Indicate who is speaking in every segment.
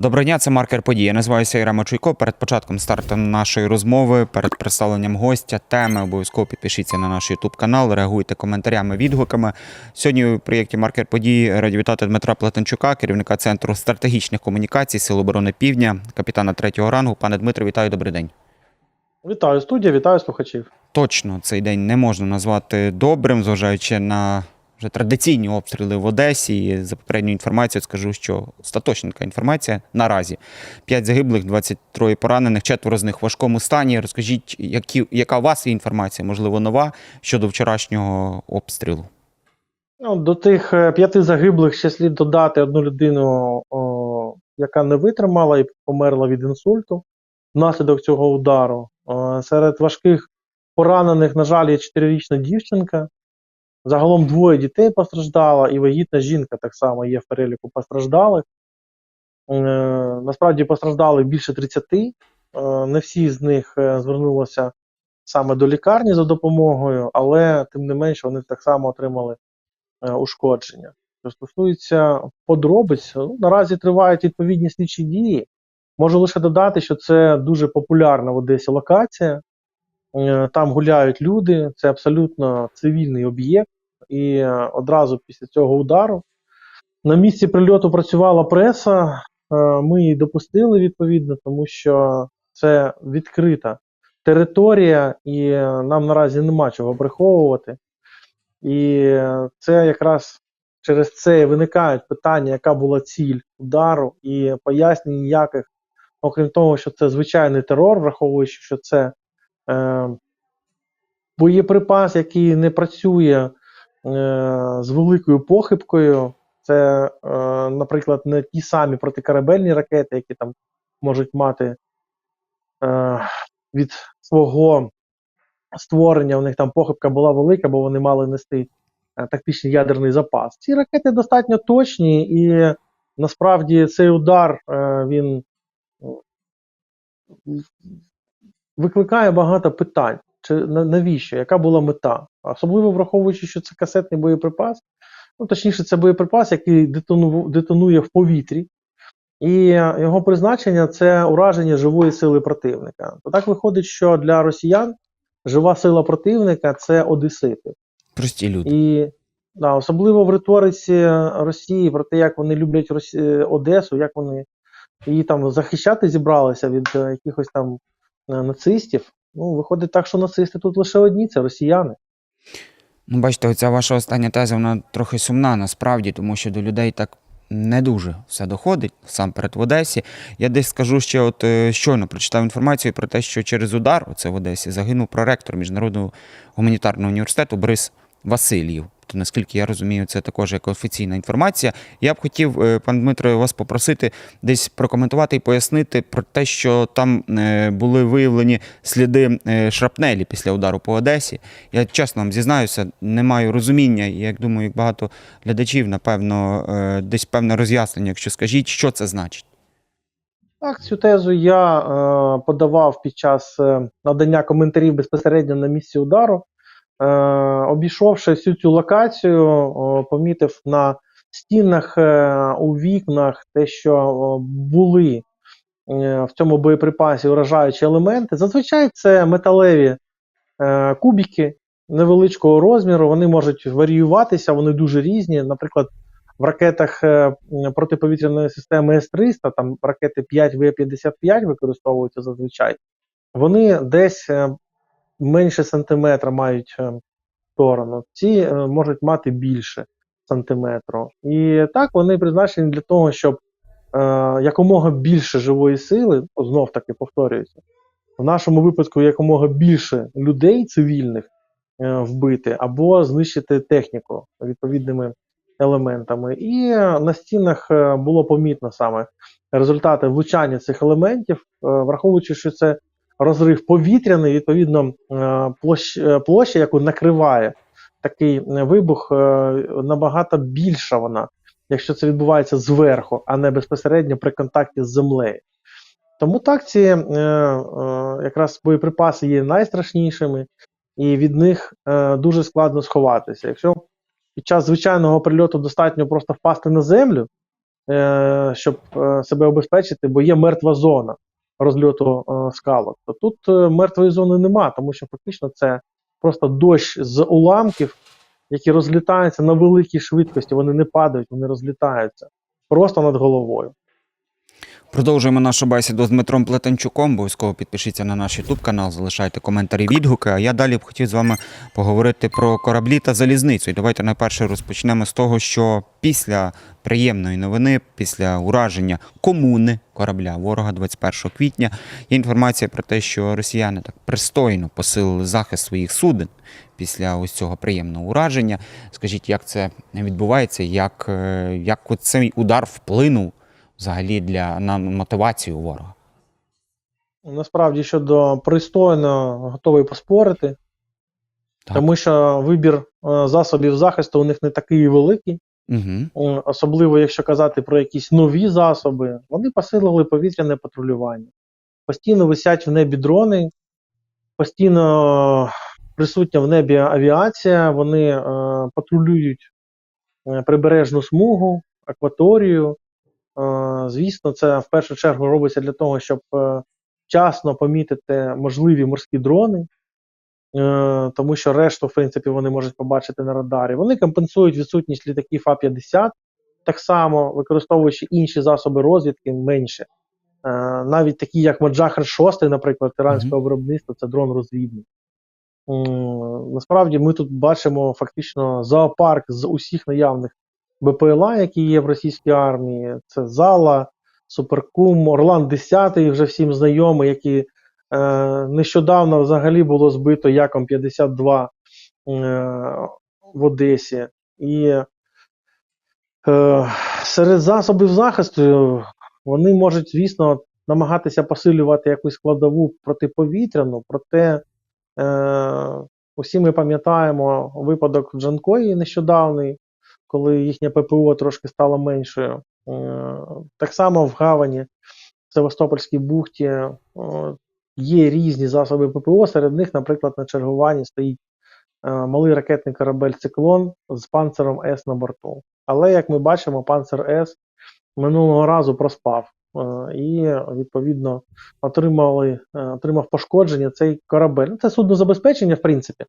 Speaker 1: Доброго дня, це маркер події. Я називаюся Ірема Чуйко. Перед початком старту нашої розмови, перед представленням гостя, теми обов'язково підпишіться на наш YouTube канал, реагуйте коментарями, відгуками. Сьогодні у проєкті Маркер події раді вітати Дмитра Платенчука, керівника центру стратегічних комунікацій Сил оборони Півдня, капітана третього рангу. Пане Дмитро, вітаю, добрий день.
Speaker 2: Вітаю студія, вітаю слухачів.
Speaker 1: Точно цей день не можна назвати добрим, зважаючи на вже традиційні обстріли в Одесі. І за попередньою інформацією скажу, що остаточна інформація наразі. 5 загиблих, 23 поранених, четверо з них в важкому стані. Розкажіть, які, яка у вас є інформація, можливо, нова щодо вчорашнього обстрілу?
Speaker 2: Ну, до тих е, п'яти загиблих ще слід додати одну людину, о, яка не витримала і померла від інсульту внаслідок цього удару. О, серед важких поранених, на жаль, є чотирирічна дівчинка. Загалом двоє дітей постраждало, і вагітна жінка так само є в переліку постраждалих. Е, насправді постраждали більше 30. Е, не всі з них е, звернулися саме до лікарні за допомогою, але тим не менше вони так само отримали ушкодження. Що стосується подробиць, ну, наразі тривають відповідні слідчі дії. Можу лише додати, що це дуже популярна в Одесі локація. Е, Там гуляють люди, це абсолютно цивільний об'єкт. І е, одразу після цього удару на місці прильоту працювала преса. Е, Ми її допустили відповідно, тому що це відкрита територія, і нам наразі нема чого приховувати. І це якраз через це виникають питання, яка була ціль удару, і пояснень ніяких, окрім того, що це звичайний терор, враховуючи, що це е, боєприпас, який не працює е, з великою похибкою. Це, е, наприклад, не ті самі протикорабельні ракети, які там можуть мати е, від свого створення, у них там похибка була велика, бо вони мали нести е, тактичний ядерний запас. Ці ракети достатньо точні, і насправді цей удар е, він викликає багато питань. Чи навіщо? Яка була мета? Особливо враховуючи, що це касетний боєприпас, ну точніше, це боєприпас, який детонує в повітрі, і його призначення це ураження живої сили противника. То так виходить, що для росіян жива сила противника це одесити.
Speaker 1: Прості люди.
Speaker 2: І да, особливо в риториці Росії про те, як вони люблять Росі... Одесу, як вони її там захищати зібралися від е, якихось там нацистів. Ну, виходить так, що нацисти тут лише одні, це росіяни.
Speaker 1: Ну, бачите, оця ваша остання теза, вона трохи сумна насправді, тому що до людей так не дуже все доходить, сам перед в Одесі. Я десь скажу ще, от е, щойно прочитав інформацію про те, що через удар, оце в Одесі, загинув проректор Міжнародного гуманітарного університету Борис Васильєв. То, наскільки я розумію, це також як офіційна інформація. Я б хотів, е, пан Дмитро, вас попросити десь прокоментувати і пояснити про те, що там е, були виявлені сліди е, шрапнелі після удару по Одесі. Я чесно вам зізнаюся, не маю розуміння, і як думаю, як багато глядачів, напевно, десь певне роз'яснення, якщо скажіть, що це значить.
Speaker 2: Так, цю тезу я е, подавав під час надання коментарів безпосередньо на місці удару. Е, обійшовши всю цю локацію, помітив на стінах, е, у вікнах те, що були е, в цьому боєприпасі уражаючі елементи. Зазвичай це металеві кубики невеличкого розміру, вони можуть варіюватися, вони дуже різні. Наприклад, в ракетах протиповітряної системи С-300, там ракети 5В-55 використовуються зазвичай, вони десь менше сантиметра мають е, сторону. Ці е, можуть мати більше сантиметру. І так вони призначені для того, щоб е, якомога більше живої сили, знов таки повторююся, в нашому випадку якомога більше людей цивільних е, вбити або знищити техніку відповідними елементами. І на стінах е, було помітно саме результати влучання цих елементів, враховуючи, що це розрив повітряний, відповідно, е, площ, е, площа, яку накриває такий е, вибух, набагато більша вона, якщо це відбувається зверху, а не безпосередньо при контакті з землею. Тому так ці е, е, якраз боєприпаси є найстрашнішими, і від них е, дуже складно сховатися. Якщо під час звичайного прильоту достатньо просто впасти на землю, е, щоб е, себе обезпечити, бо є мертва зона розльоту е, скалок. То тут е, мертвої зони нема, тому що фактично це просто дощ з уламків, які розлітаються на великій швидкості. Вони не падають, вони розлітаються просто над головою.
Speaker 1: Продовжуємо нашу бесіду з Дмитром Плетенчуком. Обов'язково підпишіться на наш YouTube канал, залишайте коментарі, відгуки. А я далі б хотів з вами поговорити про кораблі та залізницю. І давайте найперше розпочнемо з того, що після приємної новини, після ураження комуни корабля ворога 21 квітня, є інформація про те, що росіяни так пристойно посилили захист своїх суден після ось цього приємного ураження. Скажіть, як це відбувається, як, е, як цей удар вплинув взагалі для на мотивацію ворога.
Speaker 2: Насправді щодо пристойно готовий поспорити,
Speaker 1: Так.
Speaker 2: тому що вибір е, засобів захисту у них не такий великий.
Speaker 1: Угу.
Speaker 2: Особливо якщо казати про якісь нові засоби, вони посилили повітряне патрулювання. Постійно висять в небі дрони, постійно присутня в небі авіація, вони е, патрулюють е, прибережну смугу, акваторію. Е, звісно, це в першу чергу робиться для того, щоб е, вчасно помітити можливі морські дрони, е, тому що решту, в принципі, вони можуть побачити на радарі. Вони компенсують відсутність літаків А-50, так само використовуючи інші засоби розвідки менше. Навіть такі, як Маджахар 6, наприклад, іранського виробництва, це дрон розвідник. Насправді ми тут бачимо фактично зоопарк з усіх наявних БПЛА, які є в російській армії. Це Зала, Суперкум, Орлан 10 вже всім знайомий, який е, нещодавно взагалі було збито Яком 52 е, в Одесі. І е, серед засобів захисту вони можуть, звісно, намагатися посилювати якусь складову протиповітряну, проте е, усі ми пам'ятаємо випадок Джанкої нещодавний, коли їхнє ППО трошки стало меншою. Е, так само в Гавані, в Севастопольській бухті, е, є різні засоби ППО. Серед них, наприклад, на чергуванні стоїть е, малий ракетний корабель Циклон з панцером С на борту. Але, як ми бачимо, панцер С минулого разу проспав і, відповідно, отримали, отримав пошкодження цей корабель. Ну, Це суднозабезпечення, в принципі.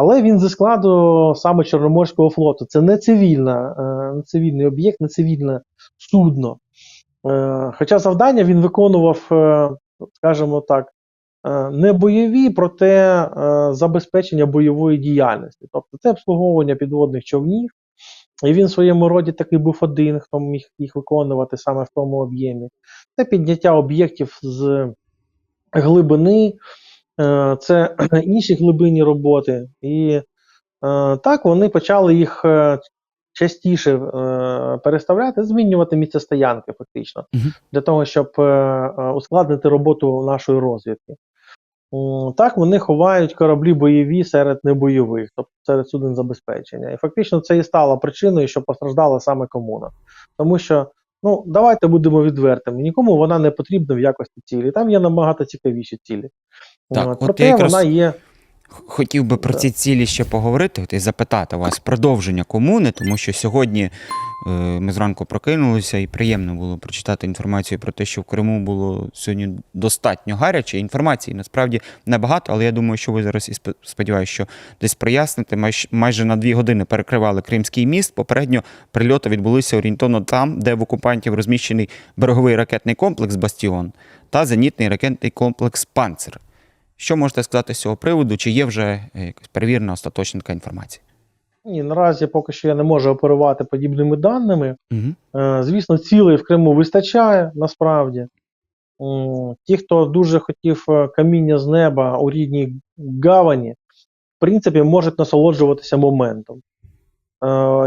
Speaker 2: Але він зі складу саме Чорноморського флоту. Це не цивільна, е, не цивільний об'єкт, не цивільне судно. Е, Хоча завдання він виконував, е, скажімо так, не бойові, проте забезпечення бойової діяльності. Тобто це обслуговування підводних човнів. І він в своєму роді такий був один, хто міг їх виконувати саме в тому об'ємі. Це підняття об'єктів з глибини, це інші глибинні роботи. І е, так вони почали їх е, частіше е, переставляти, змінювати місце стоянки, фактично,
Speaker 1: Мгм.
Speaker 2: для того, щоб е, е, ускладнити роботу нашої розвідки. Так, вони ховають кораблі бойові серед небойових, тобто серед суден забезпечення. І фактично це і стало причиною, що постраждала саме комуна. Тому що, ну, давайте будемо відвертими, нікому вона не потрібна в якості цілі. Там є набагато цікавіші цілі.
Speaker 1: Так,
Speaker 2: От,
Speaker 1: от
Speaker 2: проте
Speaker 1: якраз-
Speaker 2: вона є.
Speaker 1: Хотів би про ці цілі ще поговорити от і запитати вас продовження комуни, тому що сьогодні е, ми зранку прокинулися, і приємно було прочитати інформацію про те, що в Криму було сьогодні достатньо гаряче. Інформації насправді небагато, але я думаю, що ви зараз і сподіваюся, що десь проясните. Майж, майже на дві години перекривали Кримський міст. Попередньо прильоти відбулися орієнтовно там, де в окупантів розміщений береговий ракетний комплекс Бастіон та зенітний ракетний комплекс Панцер. Що можете сказати з цього приводу? Чи є вже е, якась перевірена остаточна така інформація?
Speaker 2: Ні, наразі поки що я не можу оперувати подібними даними.
Speaker 1: Угу.
Speaker 2: Звісно, цілей в Криму вистачає насправді. Ті, хто дуже хотів е, каміння з неба у рідній гавані, в принципі, можуть насолоджуватися моментом.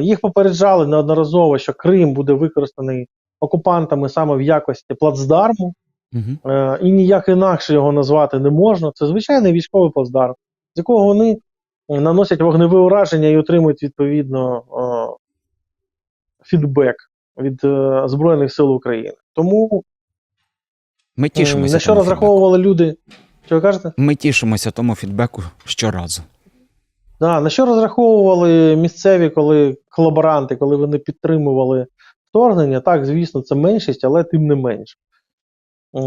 Speaker 2: Їх попереджали неодноразово, що Крим буде використаний окупантами саме в якості плацдарму,
Speaker 1: Угу.
Speaker 2: е, і ніяк інакше його назвати не можна. Це звичайний військовий плацдарм, з якого вони наносять вогневе ураження і отримують відповідно е, фідбек від е, Збройних сил України. Тому
Speaker 1: Ми тішимося.
Speaker 2: на що розраховували люди? Що ви кажете?
Speaker 1: Ми тішимося тому фідбеку щоразу.
Speaker 2: Да, на що розраховували місцеві, коли колаборанти, коли вони підтримували вторгнення. Так, звісно, це меншість, але тим не менш. Е,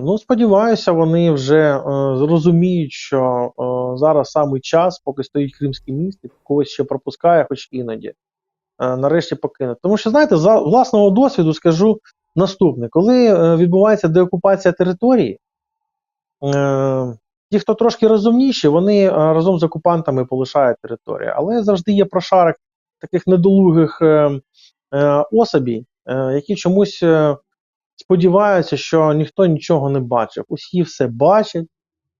Speaker 2: Ну, сподіваюся, вони вже е, зрозуміють, що е, зараз саме час, поки стоїть Кримський міст, і когось ще пропускає, хоч іноді. Нарешті покинути. Тому що, знаєте, за власного досвіду скажу наступне: коли відбувається деокупація території, ті, хто трошки розумніші, вони разом з окупантами полишають територію. Але завжди є прошарок таких недолугих особій, е, які чомусь сподіваються, що ніхто нічого не бачив. Усі все бачать,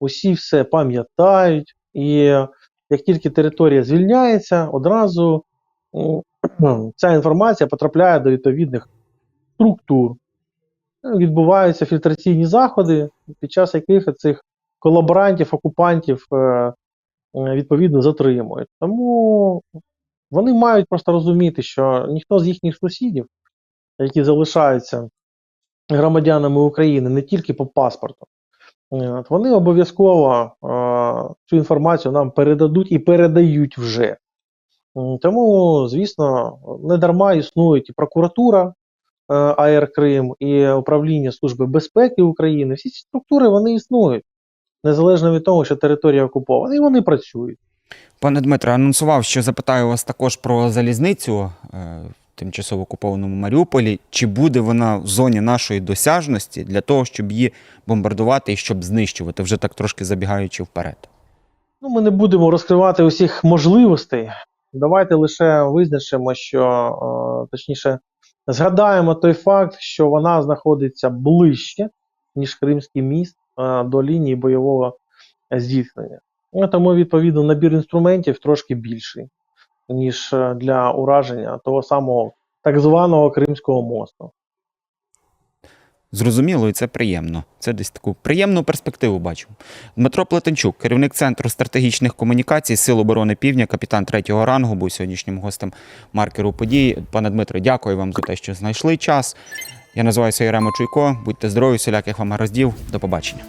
Speaker 2: усі все пам'ятають, і як тільки територія звільняється, одразу ця інформація потрапляє до відповідних структур. Е, Відбуваються фільтраційні заходи, під час яких цих колаборантів, окупантів е, е, відповідно затримують. Тому вони мають просто розуміти, що ніхто з їхніх сусідів, які залишаються громадянами України не тільки по паспорту, е, вони обов'язково е, цю інформацію нам передадуть і передають вже. Тому, звісно, не дарма існують і прокуратура е, АР Крим, і управління Служби безпеки України. Всі ці структури вони існують, незалежно від того, що територія окупована, і вони працюють.
Speaker 1: Пане Дмитре, анонсував, що запитаю вас також про залізницю тимчасово окупованому Маріуполі. Чи буде вона в зоні нашої досяжності для того, щоб її бомбардувати і щоб знищувати, вже так трошки забігаючи вперед?
Speaker 2: Ну, ми не будемо розкривати усіх можливостей. Давайте лише визначимо, що е, точніше згадаємо той факт, що вона знаходиться ближче, ніж Кримський міст е, до лінії бойового зіткнення. Ну, Тому, відповідно, набір інструментів трошки більший, ніж е, для ураження того самого так званого Кримського мосту.
Speaker 1: Зрозуміло, і це приємно. Це десь таку приємну перспективу бачу. Дмитро Плетенчук, керівник центру стратегічних комунікацій Сил оборони Півдня, капітан третього рангу, був сьогоднішнім гостем маркеру подій. Пане Дмитро, дякую вам за те, що знайшли час. Я називаюся Єрема Чуйко. Будьте здорові, всіляких вам гараздів. До побачення.